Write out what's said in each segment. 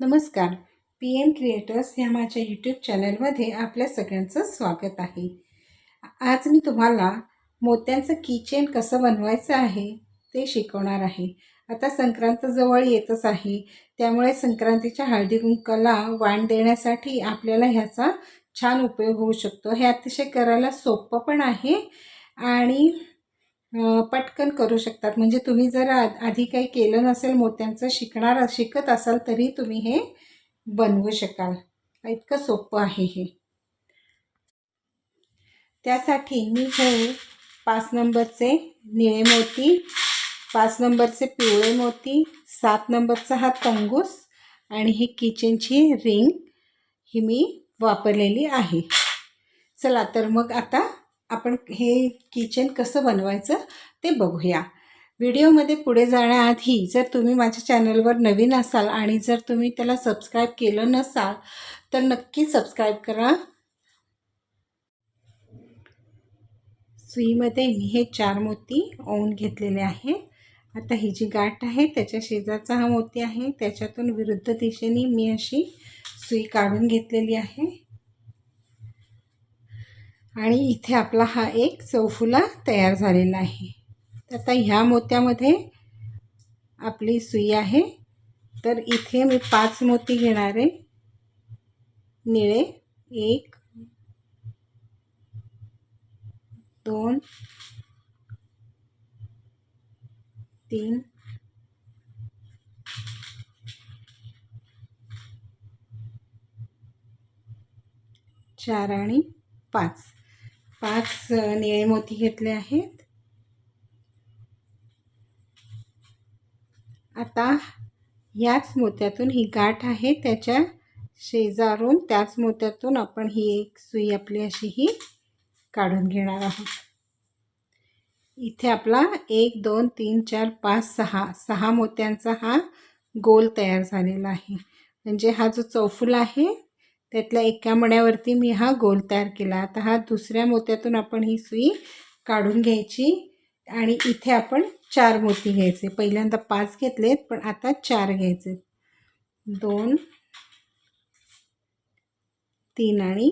नमस्कार. P M creators ह्या माझ्या यूट्यूब चॅनलमध्ये आपल्या सगळ्यांचं स्वागत आहे. आज मी तुम्हाला मोत्यांचं किचेन कसं बनवायचं आहे ते शिकवणार आहे. आता संक्रांत जवळ येतच आहे. त्यामुळे संक्रांतीच्या हळदी कुंकाला वाण देण्यासाठी आपल्याला ह्याचा छान उपयोग होऊ शकतो. हे अतिशय करायला सोपं पण आहे आणि पटकन करू शकतात. म्हणजे तुम्ही जर आ- आधी काही केलं नसेल मोत्यांचं शिकणार शिकत असाल तरी तुम्ही हे बनवू शकाल. इतकं सोपं आहे हे. त्यासाठी मी हे पाच नंबरचे निळे मोती पाच नंबरचे पिवळे मोती सात नंबरचा हा तंगूस आणि ही किचनची रिंग ही मी वापरलेली आहे. चला तर मग आता आपण हे किचन कसं बनवायचं ते बघूया. व्हिडिओमध्ये पुढे जाण्याआधी जर तुम्ही माझ्या चॅनलवर नवीन असाल आणि जर तुम्ही त्याला सबस्क्राईब केलं नसाल तर नक्की सबस्क्राईब करा. सुईमध्ये मी हे चार मोती ओवून घेतलेले आहे. आता ही जी गाठ आहे त्याच्या शेजारचा हा मोती आहे. त्याच्यातून विरुद्ध दिशेने मी अशी सुई काढून घेतलेली आहे. आणि इथे आपला हा एक चौफुला तयार झालेला आहे. आता ह्या मोत्यामध्ये आपली सुई आहे. तर इथे मी पाच मोती घेणार आहे. निळे एक दोन तीन चार आणि पाच. पाच निळे मोती घेतले आहेत. आता याच मोत्यातून ही गाठ आहे त्याच्या शेजारून त्याच मोत्यातून आपण ही एक सुई आपली अशी ही काढून घेणार आहोत. इथे आपला एक दोन तीन चार पाच सहा सहा मोत्यांचा हा गोल तयार झालेला आहे. म्हणजे हा जो चौफुला आहे त्यातल्या एका मण्यावरती मी हा गोल तयार केला. आता हा दुसऱ्या मोत्यातून आपण ही सुई काढून घ्यायची आणि इथे आपण चार मोती घ्यायचे. पहिल्यांदा पाच घेतलेत पण आता चार घ्यायचे. दोन तीन आणि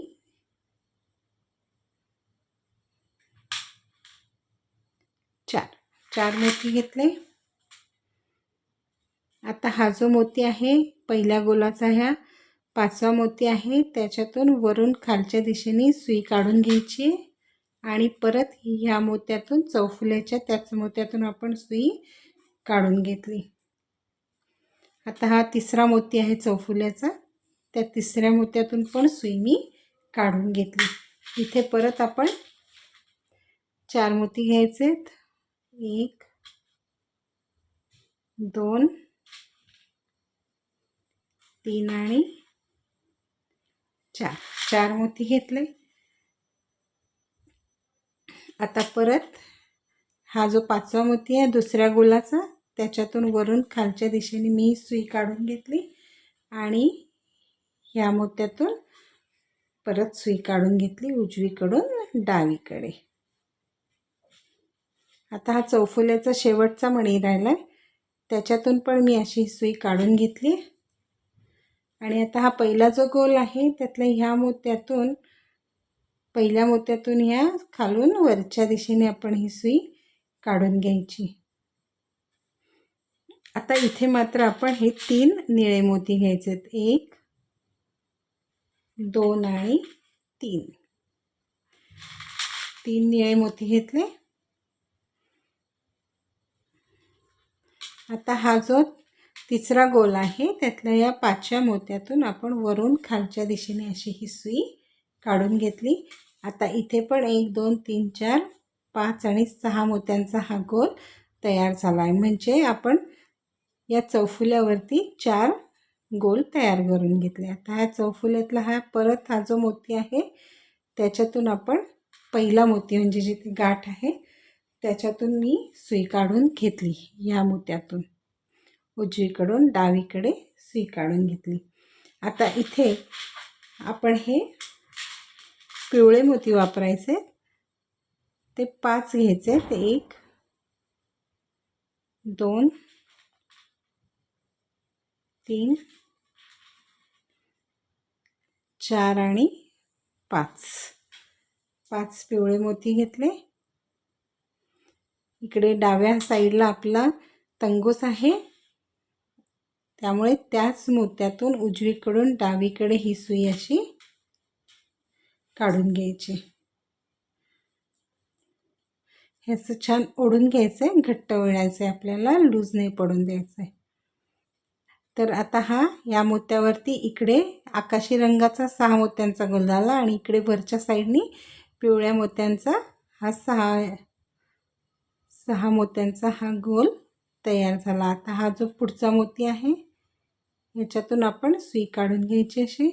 चार. चार मोती घेतले. आता हा जो मोती आहे पहिल्या गोलाचा ह्या पाचवा मोती आहे त्याच्यातून वरून खालच्या दिशेने सुई काढून घ्यायची आणि परत ह्या मोत्यातून चौफुल्याच्या त्याच मोत्यातून आपण सुई काढून घेतली. आता हा तिसरा मोती आहे चौफुल्याचा त्या तिसऱ्या मोत्यातून पण सुई मी काढून घेतली. इथे परत आपण चार मोती घ्यायचेत. एक दोन तीन आणि चार चार मोती घेतले. आता परत हा जो पाचवा मोती आहे दुसऱ्या गोलाचा त्याच्यातून वरून खालच्या दिशेने मी सुई काढून घेतली आणि ह्या मोत्यातून परत सुई काढून घेतली उजवीकडून डावीकडे. आता हा चौफुल्याचा शेवटचा मणी राहिला आहे त्याच्यातून पण मी अशी सुई काढून घेतली. आणि आता हा पहिला जो गोल आहे त्यातल्या ह्या मोत्यातून पहिल्या मोत्यातून ह्या खालून वरच्या दिशेने आपण ही सुई काढून घ्यायची. आता इथे मात्र आपण हे तीन निळे मोती घ्यायचे आहेत एक दोन आणि तीन. तीन निळे मोती घेतले. आता हा जो तिसरा गोल आहे. त्यातल्या या पाचव्या मोत्यातून आपण वरून खालच्या दिशेने अशी ही सुई काढून घेतली. आता इथे पण एक दोन तीन चार पाच आणि सहा मोत्यांचा हा गोल तयार झाला आहे म्हणजे आपण या चौफुल्यावरती चार गोल तयार करून घेतले. आता ह्या चौफुल्यातला हा परत हा जो मोती आहे त्याच्यातून आपण पहिला मोती म्हणजे जिथे गाठ आहे त्याच्यातून मी सुई काढून घेतली या मोत्यातून. उजवीकडून डावीकडे सुई काढून घेतली. आता इथे आपण हे पिवळे मोती वापरायचे. ते पाच घ्यायचे. ते एक दोन तीन चार आणि पाच. पाच पिवळे मोती घेतले. इकडे डाव्या साईडला आपला तंगूस आहे. त्यामुळे त्याच मोत्यातून उजवीकडून डावीकडे ही सुई अशी काढून घ्यायची. हे असं छान ओढून घ्यायचं आहे घट्ट वळायचं आहे आपल्याला लूज नाही पडून द्यायचं आहे तर आता हा या मोत्यावरती इकडे आकाशी रंगाचा सहा मोत्यांचा गोल झाला आणि इकडे वरच्या साईडनी पिवळ्या मोत्यांचा हा सहा सहा मोत्यांचा हा गोल तयार झाला. आता हा जो पुढचा मोती आहे याच्यातून आपण सुई काढून घ्यायची अशी.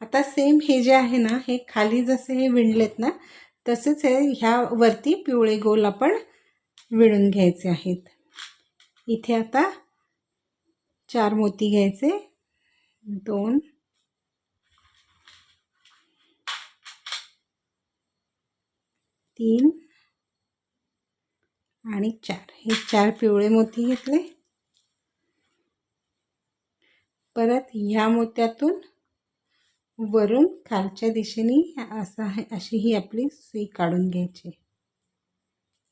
आता सेम हे जे आहे ना हे खाली जसे हे विणलेत ना तसेच हे ह्यावरती पिवळे गोल आपण विणून घ्यायचे आहेत. इथे आता चार मोती घ्यायचे. दोन. तीन. आणि चार. हे चार पिवळे मोती घेतले. परत ह्या मोत्यातून वरून खालच्या दिशेने असा अशी ही आपली सुई काढून घ्यायची.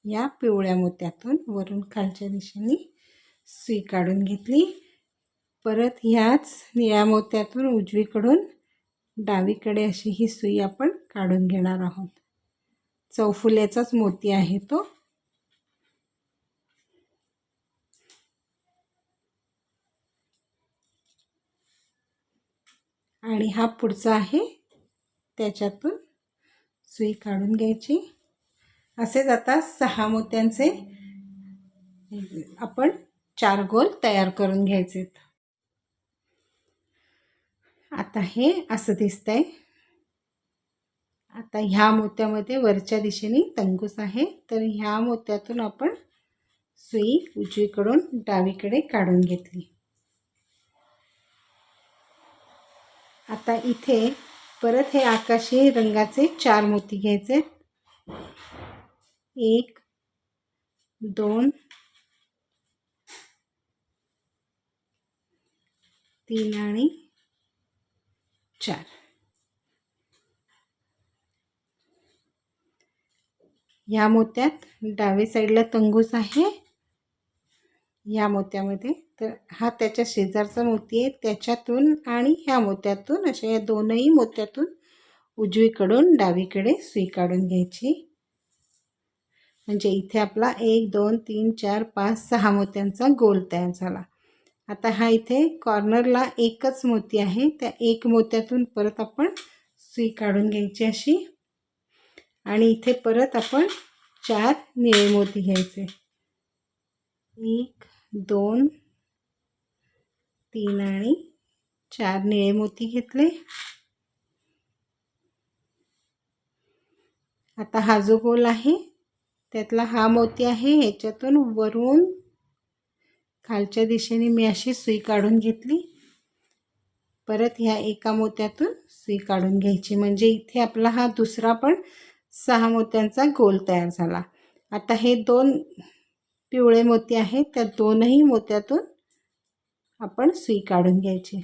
या पिवळ्या मोत्यातून वरून खालच्या दिशेने सुई काढून घेतली. परत ह्याच निळ्या मोत्यातून उजवीकडून डावीकडे अशी ही सुई आपण काढून घेणार आहोत. चौफुल्याचाच मोती आहे तो. आणि हा पुढचा आहे. त्याच्यातून सुई काढून घ्यायची. असेच आता सहा मोत्यांचे आपण चार गोल तयार करून घ्यायचे आता हे असं दिसतंय. आता ह्या मोत्यामध्ये वरच्या दिशेने तंगूस आहे. तर ह्या मोत्यातून आपण सुई उजवीकडून डावीकडे काढून घेतली. आता इथे परत हे आकाशी रंगाचे चार मोती घ्यायचे. एक दोन तीन आणि चार. ह्या मोत्यात डावी साईडला तंगूस आहे. या मोत्यामध्ये. तर हा त्याच्या शेजारचा मोती आहे. त्याच्यातून आणि ह्या मोत्यातून अशा या दोनही मोत्यातून उजवीकडून डावीकडे सुई काढून घ्यायची. म्हणजे इथे आपला एक दोन तीन चार पाच सहा मोत्यांचा गोल तयार झाला. आता हा इथे कॉर्नरला एकच मोती आहे. त्या एक मोत्यातून परत आपण सुई काढून घ्यायची अशी. आणि इथे परत आपण चार निळे मोती घ्यायचे. एक दोन तीन आणि चार निळे मोती घेतले. आता हा जो गोल आहे त्यातला हा मोती आहे ह्याच्यातून वरून खालच्या दिशेने मी अशी सुई काढून घेतली. परत ह्या एका मोत्यातून सुई काढून घ्यायची. म्हणजे इथे आपला हा दुसरा पण सहा मोत्यांचा गोल तयार झाला. आता हे दोन पिवळे मोती आहेत त्या दोनही मोत्यातून आपण सुई काढून घ्यायची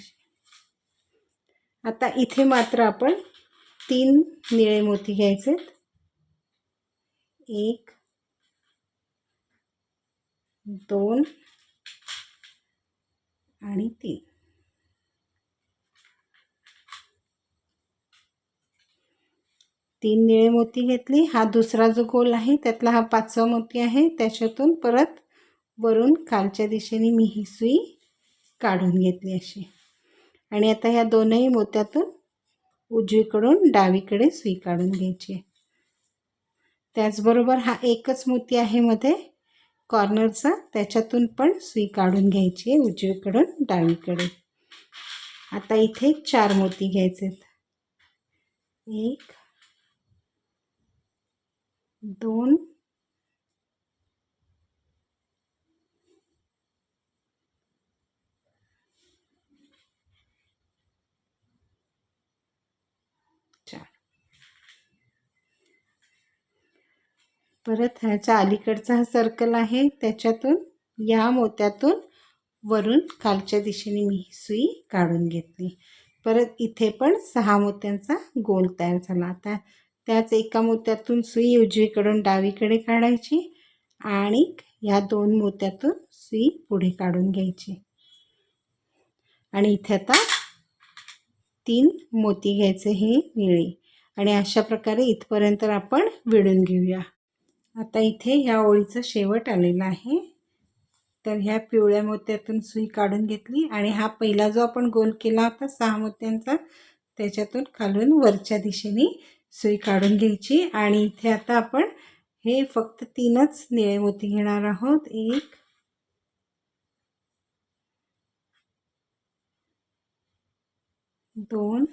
आता इथे मात्र आपण तीन निळे मोती घ्यायचे एक दोन आणि तीन. तीन निळे मोती घेतली. हा दुसरा जो गोल आहे त्यातला हा पाचवा मोती आहे. त्याच्यातून परत वरून खालच्या दिशेने मी ही सुई काढून घेतली अशी. आणि आता ह्या दोनही मोत्यातून उजवीकडून डावीकडे सुई काढून घ्यायची आहे. त्याचबरोबर हा एकच मोती आहे मध्ये कॉर्नरचा. त्याच्यातून पण सुई काढून घ्यायची आहे उजवीकडून डावीकडे. आता इथे चार मोती घ्यायचे आहेत एक दोन. परत ह्याचा अलीकडचा हा सर्कल आहे त्याच्यातून या मोत्यातून वरून खालच्या दिशेने मी ही सुई काढून घेतली. परत इथे पण सहा मोत्यांचा गोल तयार झाला. आता त्याच एका मोत्यातून सुई उजवीकडून डावीकडे काढायची आणि ह्या दोन मोत्यातून सुई पुढे काढून घ्यायची. आणि इथे आता तीन मोती घ्यायचे हे निळे. आणि अशा प्रकारे इथपर्यंत आपण विडून घेऊया. आता इथे ह्या ओळीचं शेवट आलेलं आहे. तर ह्या पिवळ्या मोत्यातून सुई काढून घेतली आणि हा पहिला जो आपण गोल केला होता सहा मोत्यांचा त्याच्यातून खालून वरच्या दिशेने सुई काढून घ्यायची. आणि इथे आता आपण हे फक्त तीनच निळे मोती घेणार आहोत. एक दोन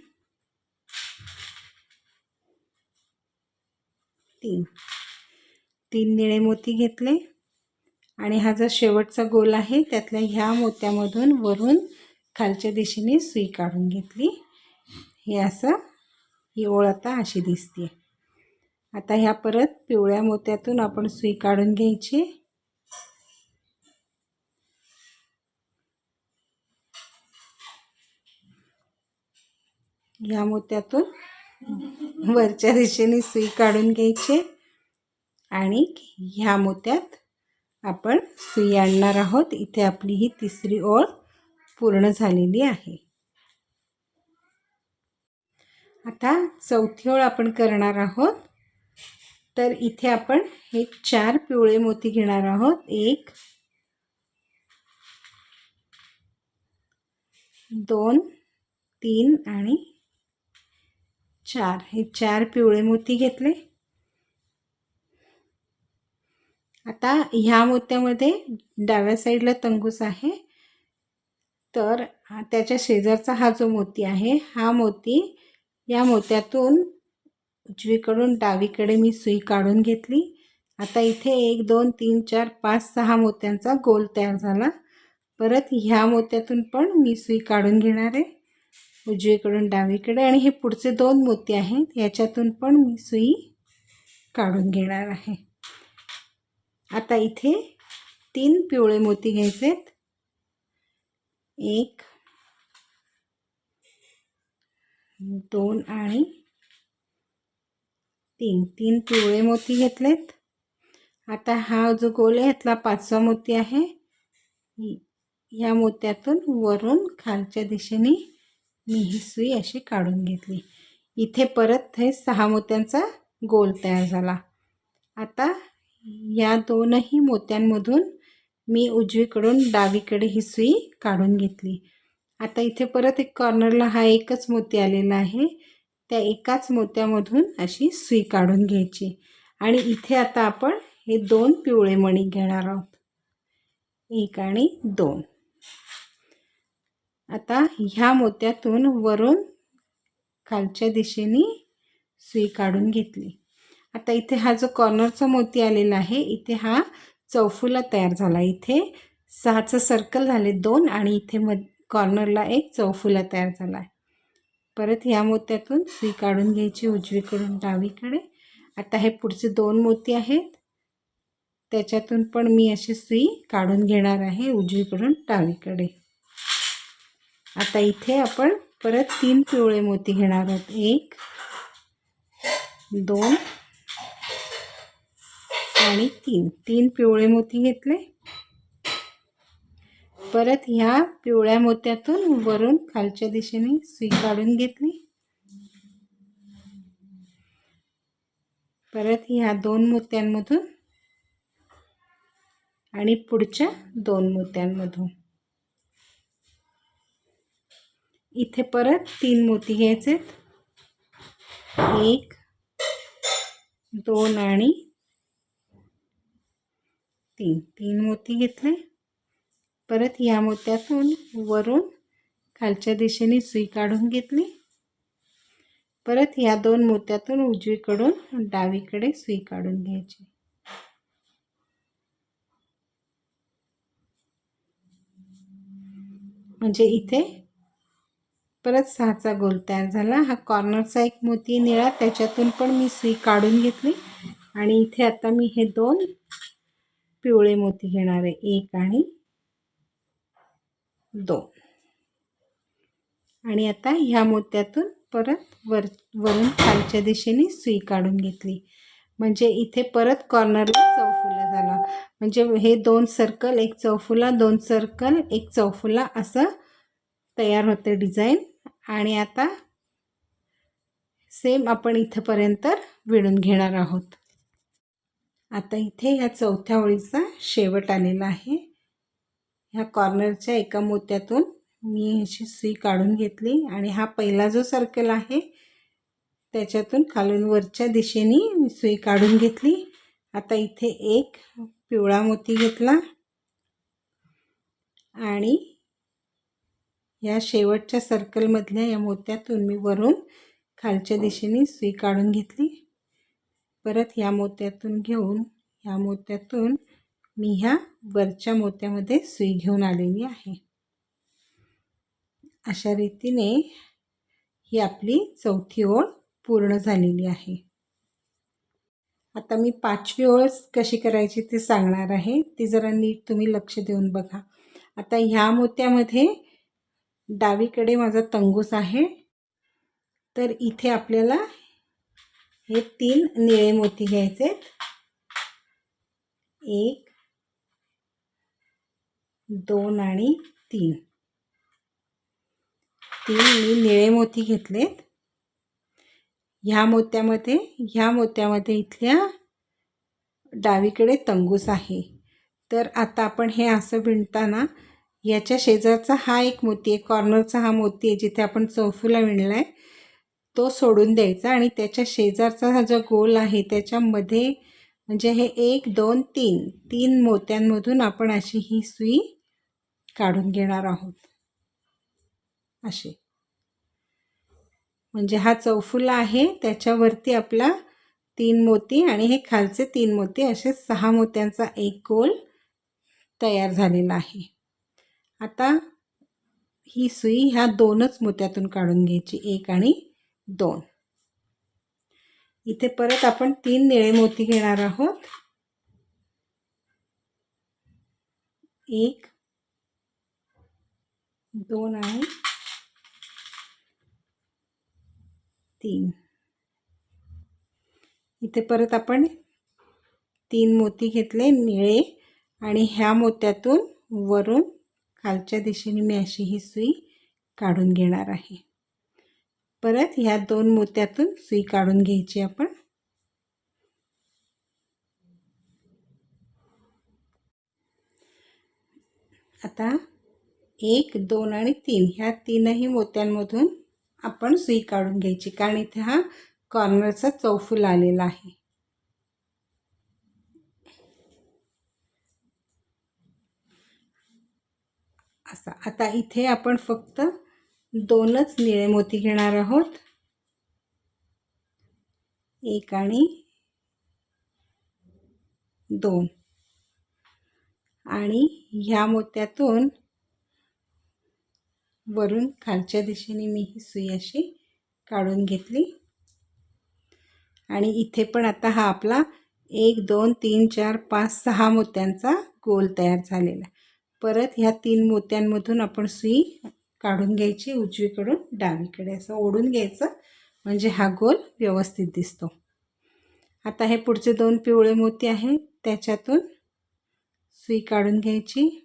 तीन. तीन निळे मोती घेतले. आणि हा जो शेवटचा गोल आहे त्यातल्या ह्या मोत्यामधून वरून खालच्या दिशेने सुई काढून घेतली. हे असं ही ओळ आता अशी दिसते आता ह्या परत पिवळ्या मोत्यातून आपण सुई काढून घ्यायची. ह्या मोत्यातून वरच्या दिशेने सुई काढून घ्यायची आणि ह्या मोत्यात आपण सुई आणणार आहोत. इथे आपली ही तिसरी ओळ पूर्ण झालेली आहे. आता चौथी ओळ आपण करणार आहोत. तर इथे आपण हे चार पिवळे मोती घेणार आहोत. एक दोन तीन आणि चार. हे चार पिवळे मोती घेतले. आता ह्या मोत्यामध्ये डाव्या साईडला तंगूस आहे. तर त्याच्या शेजारचा हा जो मोती आहे हा मोती या मोत्यातून उजवीकडून डावीकडे मी सुई काढून घेतली. आता इथे एक दोन तीन चार पाच सहा मोत्यांचा गोल तयार झाला. परत ह्या मोत्यातून पण मी सुई काढून घेणार आहे. उजवीकडून डावीकडे आणि हे पुढचे दोन मोती आहेत याच्यातून पण मी सुई काढून घेणार आहे. आता इथे तीन पिवळे मोती घ्यायचे आहेत एक दोन आणि तीन. तीन पिवळे मोती घेतलेत. आता हा जो गोल आहे ह्यातला पाचवा मोती आहे. या मोत्यातून वरून खालच्या दिशेने मी ही सुई अशी काढून घेतली. इथे परत हे सहा मोत्यांचा गोल तयार झाला. आता या दोनही मोत्यांमधून मी उजवीकडून डावीकडे ही सुई काढून घेतली. आता इथे परत एक कॉर्नरला हा एकच मोती आलेला आहे. त्या एकाच मोत्यामधून अशी सुई काढून घ्यायची. आणि इथे आता आपण हे दोन पिवळे मणी घेणार आहोत. एक आणि दोन. आता ह्या मोत्यातून वरून खालच्या दिशेने सुई काढून घेतली. आता इथे हा जो कॉर्नरचा मोती आलेला आहे इथे हा चौफुला तयार झाला. इथे सहाचं सर्कल झाले दोन आणि इथे मध कॉर्नरला एक चौफुला तयार झाला आहे. परत ह्या मोत्यातून सुई काढून घ्यायची उजवीकडून डावीकडे. आता हे पुढचे दोन मोती आहेत. त्याच्यातून पण मी अशी सुई काढून घेणार आहे उजवीकडून डावीकडे. आता इथे आपण परत तीन पिवळे मोती घेणार आहोत. एक दोन आणि तीन. तीन पिवळे मोती घेतले. परत ह्या पिवळ्या मोत्यातून वरून खालच्या दिशेने सुई काढून घेतली. परत ह्या दोन मोत्यांमधून आणि पुढच्या दोन मोत्यांमधून. इथे परत तीन मोती घ्यायचे एक दोन आणि तीन. तीन मोती घेतले. परत या मोत्यातून वरून खालच्या दिशेने सुई काढून घेतली. परत ह्या दोन मोत्यातून उजवीकडून डावीकडे सुई काढून घ्यायची. म्हणजे इथे परत सहाचा गोल तयार झाला. हा कॉर्नरचा एक मोती निळा त्याच्यातून पण मी सुई काढून घेतली. आणि इथे आता मी हे दोन पिवळे मोती घेणार आहे एक आणि दोन. आणि आता ह्या मोत्यातून परत वर वरून खालच्या दिशेने सुई काढून घेतली. म्हणजे इथे परत कॉर्नरला चौफुला झाला. म्हणजे हे दोन सर्कल एक चौफुला दोन सर्कल एक चौफुला असं तयार होते डिझाईन आणि आता सेम आपण इथंपर्यंत विणून घेणार आहोत. आता इथे ह्या चौथ्या ओळीचा शेवट आलेला आहे. ह्या कॉर्नरच्या एका मोत्यातून मी अशी सुई काढून घेतली आणि हा पहिला जो सर्कल आहे त्याच्यातून खालून वरच्या दिशेने मी सुई काढून घेतली. आता इथे एक पिवळा मोती घेतला आणि या शेवटच्या सर्कलमधल्या या मोत्यातून मी वरून खालच्या दिशेने सुई काढून घेतली. परत या मोत्यातून घेऊन या मोत्यातून मी ह्या वरच्या मोत्यामध्ये सुई घेऊन आलेली आहे. अशा रीतीने ही आपली चौथी ओळ पूर्ण झालेली आहे. आता मी पाचवी ओळ कशी करायची ते सांगणार आहे. ती जरा नीट तुम्ही लक्ष देऊन बघा. आता ह्या मोत्यामध्ये डावीकडे माझा तंगूस आहे. तर इथे आपल्याला हे तीन निळे मोती घ्यायचे एक दोन आणि तीन. तीन मी निळे मोती घेतलेत. ह्या मोत्यामध्ये ह्या मोत्यामध्ये इथल्या डावीकडे तंगूस आहे. तर आता आपण हे असं विणताना याच्या शेजारचा हा एक मोती आहे कॉर्नरचा हा मोती आहे जिथे आपण चौफूला विणला आहे तो सोडून द्यायचा आणि त्याच्या शेजारचा हा जो गोल आहे त्याच्यामध्ये म्हणजे हे एक दोन तीन तीन मोत्यांमधून आपण अशी ही सुई काढून घेणार आहोत. असे. म्हणजे हा चौफुला आहे त्याच्यावरती आपला तीन मोती आणि हे खालचे तीन मोती असे सहा मोत्यांचा एक गोल तयार झालेला आहे. आता ही सुई ह्या दोनच मोत्यातून काढून घ्यायची एक आणि दोन. इथे परत आपण तीन निळे मोती घेणार आहोत. एक दोन आणि तीन. इथे परत आपण तीन मोती घेतले निळे आणि ह्या मोत्यातून वरून खालच्या दिशेने मी अशी ही सुई काढून घेणार आहे. परत ह्या दोन मोत्यातून सुई काढून घ्यायची आपण. आता एक दोन आणि तीन. ह्या तीनही मोत्यांमधून आपण सुई काढून घ्यायची कारण इथे हा कॉर्नरचा चौफूल आलेला आहे. असा. आता इथे आपण फक्त दोनच निळे मोती घेणार आहोत. एक आणि दोन. आणि ह्या मोत्यातून वरून खालच्या दिशेने मी ही सुई अशी काढून घेतली. आणि इथे पण आता हा आपला एक दोन तीन चार पाच सहा मोत्यांचा गोल तयार झालेला. परत ह्या तीन मोत्यांमधून आपण सुई काढून घ्यायची उजवीकडून डावीकडे. असं ओढून घ्यायचं म्हणजे हा गोल व्यवस्थित दिसतो. आता हे पुढचे दोन पिवळे मोती आहेत त्याच्यातून सुई काढून घ्यायची.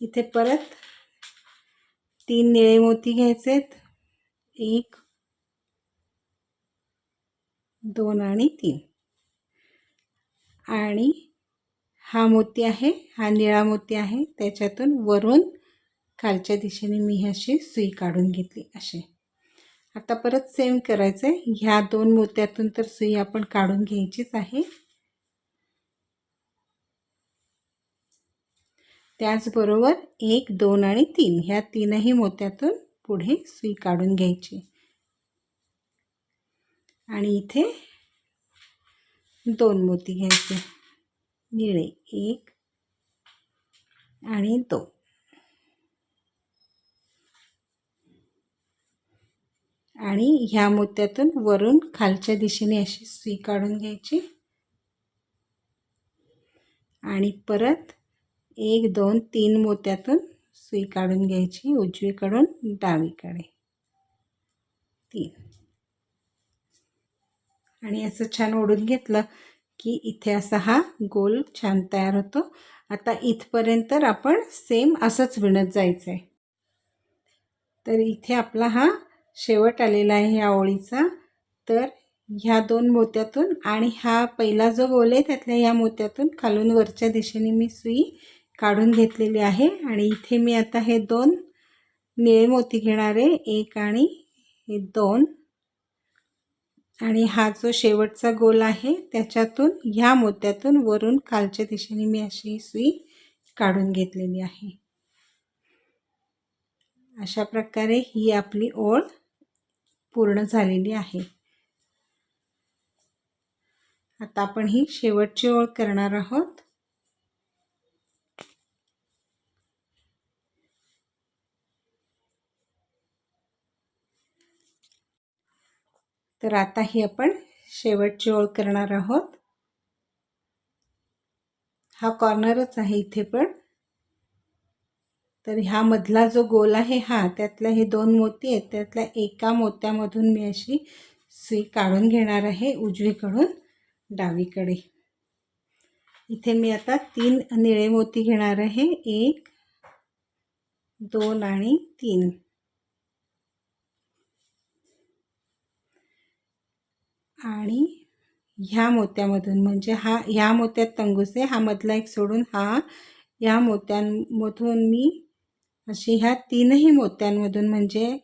इथे परत तीन निळे मोती घ्यायचेत. एक दोन आणि तीन. आणि हा मोती आहे हा निळा मोती आहे. त्याच्यातून वरून खालच्या दिशेने मी अशी सुई काढून घेतली असे आता परत सेम करायचं आहे ह्या दोन मोत्यातून तर सुई आपण काढून घ्यायचीच आहे. त्याचबरोबर एक दोन आणि तीन ह्या तीनही मोत्यातून पुढे सुई काढून घ्यायची. आणि इथे दोन मोती घ्यायचे. निळे एक आणि दोन. आणि ह्या मोत्यातून वरून खालच्या दिशेने अशी सुई काढून घ्यायची. आणि परत एक दोन तीन मोत्यातून सुई काढून घ्यायची उजवीकडून डावीकडे. तीन. आणि असं छान ओढून घेतलं की इथे असा हा गोल छान तयार होतो. आता इथपर्यंत आपण सेम असंच विणत जायचं आहे तर इथे आपला हा शेवट आलेला आहे ह्या ओळीचा. तर ह्या दोन मोत्यातून आणि हा पहिला जो गोल आहे त्यातल्या ह्या मोत्यातून खालून वरच्या दिशेने मी सुई काढून घेतलेली आहे. आणि इथे मी आता हे दोन निळे मोती घेणार आहे. एक आणि हे दोन. आणि हा जो शेवटचा गोल आहे त्याच्यातून ह्या मोत्यातून वरून खालच्या दिशेने मी अशी सुई काढून घेतलेली आहे. अशा प्रकारे ही आपली ओळ पूर्ण झालेली आहे. आता आपण ही शेवटची ओळ करणार आहोत. तर आता ही आपण शेवटची ओळ करणार आहोत. हा कॉर्नरच आहे इथे पण. तर ह्या मधला जो गोल आहे हा त्यातल्या हे दोन मोती आहेत त्यातल्या एका मोत्यामधून मी अशी सुई काढून घेणार आहे उजवीकडून डावीकडे. इथे मी आता तीन निळे मोती घेणार आहे. एक दोन आणि तीन. आणि ह्या मोत्यामधून म्हणजे हा ह्या मोत्यात तंगूस आहे हा मधला एक सोडून हा या मोत्यांमधून मी अशी ह्या तीनही मोत्यांमधून म्हणजे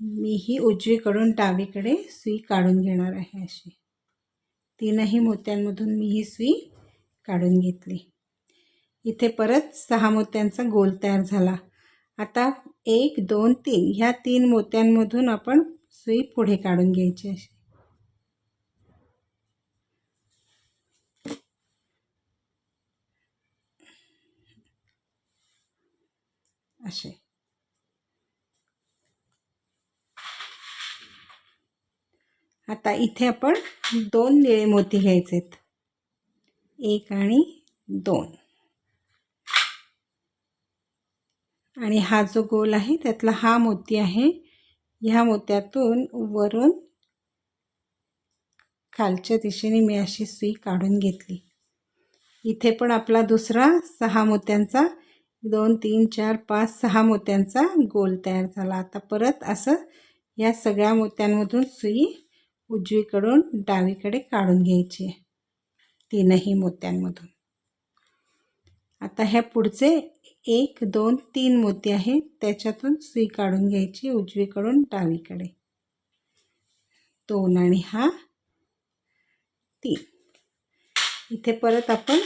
मी ही उजवीकडून डावीकडे सुई काढून घेणार आहे अशी. तीनही मोत्यांमधून मी ही सुई काढून घेतली. इथे परत सहा मोत्यांचा गोल तयार झाला. आता एक दोन तीन ह्या तीन मोत्यांमधून आपण सुई पुढे काढून घ्यायची अशी. असे. आता इथे आपण दोन निळे मोती घ्यायचे एक आणि दोन. आणि हा जो गोल आहे त्यातला हा मोती आहे ह्या मोत्यातून वरून खालच्या दिशेने मी अशी सुई काढून घेतली. इथे पण आपला दुसरा सहा मोत्यांचा दोन तीन चार पाच सहा मोत्यांचा गोल तयार झाला. आता परत असं या सगळ्या मोत्यांमधून सुई उजवीकडून डावीकडे काढून घ्यायची. तीनही मोत्यांमधून. आता ह्या पुढचे एक दोन तीन मोती आहेत. त्याच्यातून सुई काढून घ्यायची उजवीकडून डावीकडे. दोन आणि हा तीन. इथे परत आपण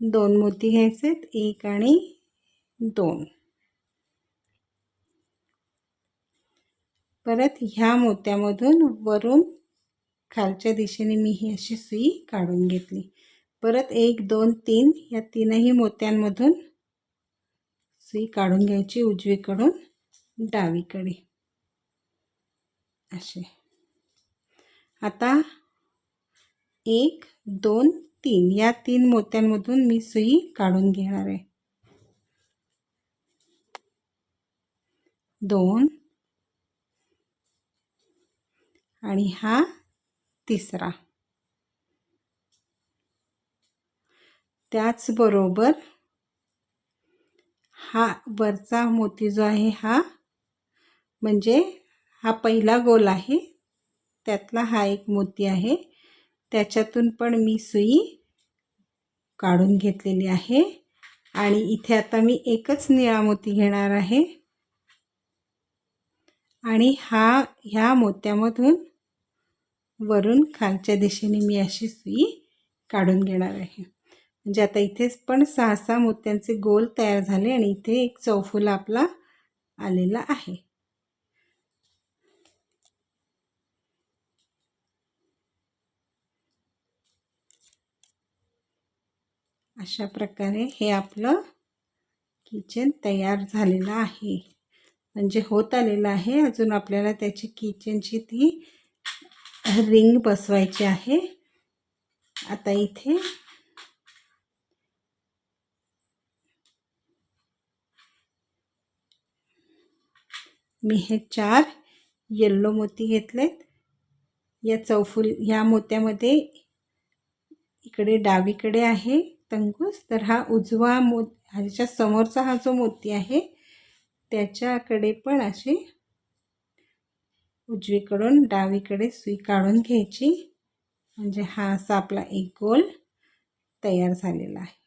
दोन मोती घ्यायचे एक आणि दोन. परत ह्या मोत्यामधून वरून खालच्या दिशेने मी ही अशी सुई काढून घेतली. परत एक दोन तीन या तीनही मोत्यांमधून सुई काढून घ्यायची उजवीकडून डावीकडे. असे. आता एक दोन तीन या तीन मोत्यांमधून मी सुई काढून घेणार आहे. दोन आणि हा तिसरा. त्याचबरोबर हा वरचा मोती जो आहे हा म्हणजे हा पहिला गोल आहे त्यातला हा एक मोती आहे. त्याच्यातून पण मी सुई काढून घेतलेली आहे. आणि इथे आता मी एकच निळा मोती घेणार आहे. आणि हा ह्या मोत्यामधून वरून खालच्या दिशेने मी अशी सुई काढून घेणार आहे. म्हणजे आता इथेच पण सहा सहा मोत्यांचे गोल तयार झाले आणि इथे एक चौफुला आपला आलेला आहे. अशा प्रकारे हे आपलं किचन तयार झालेलं आहे. म्हणजे होत आलेलं आहे. अजून आपल्याला त्याची किचनची ती रिंग बसवायची आहे. आता इथे मी हे चार येल्लो मोती घेतलेत. या चौफुल ह्या मोत्यामध्ये इकडे डावीकडे आहे. तंगूस तर हा उजवा मो ह्याच्या समोरचा हा जो मोती आहे त्याच्याकडे पण अशी उजवीकडून डावीकडे सुई काढून घ्यायची. म्हणजे हा असा आपला एक गोल तयार झालेला आहे.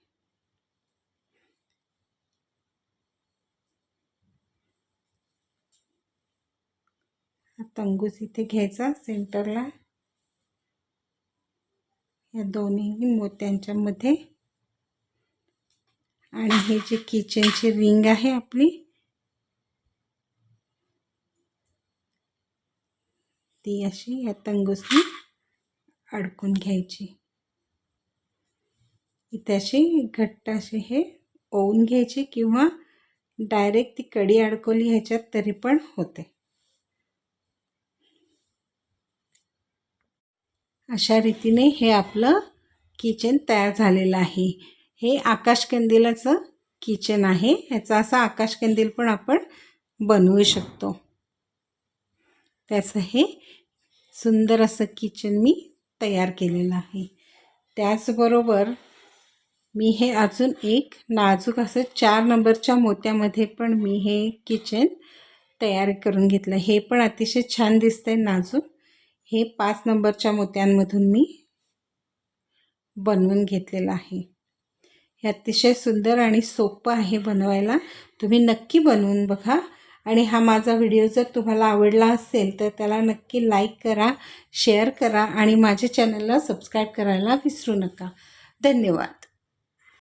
हा तंगूस इथे घ्यायचा सेंटरला. या दोन्ही मोत्यांच्या मध्ये आणि हे जे किचनची रिंग आहे आपली ती अशी या तंगूसनी अडकून घ्यायची. इथे अशी घट्ट असे हे ओवून घ्यायची किंवा डायरेक्ट ती कडी अडकवली ह्याच्यात तरी पण होते. अशा रीतीने हे आपलं किचन तयार झालेलं आहे. हे आकाशकंदिलाचं किचन आहे. ह्याचा असा आकाशकंदील पण आपण बनवू शकतो. त्याचं हे सुंदर असं किचन मी तयार केलेलं आहे. त्याचबरोबर मी हे अजून एक नाजूक असं चार नंबरच्या मोत्यामध्ये पण मी हे किचन तयार करून घेतलं. हे पण अतिशय छान दिसतंय नाजूक. हे पाच नंबरच्या मोत्यांमधून मी बनवून घेतलेलं आहे. हे अतिशय सुंदर आणि सोपं आहे बनवायला. तुम्ही नक्की बनवून बघा. आणि हा माझा व्हिडिओ जर तुम्हाला आवडला असेल तर त्याला नक्की लाईक करा शेअर करा आणि माझ्या चॅनलला सबस्क्राईब करायला विसरू नका. धन्यवाद.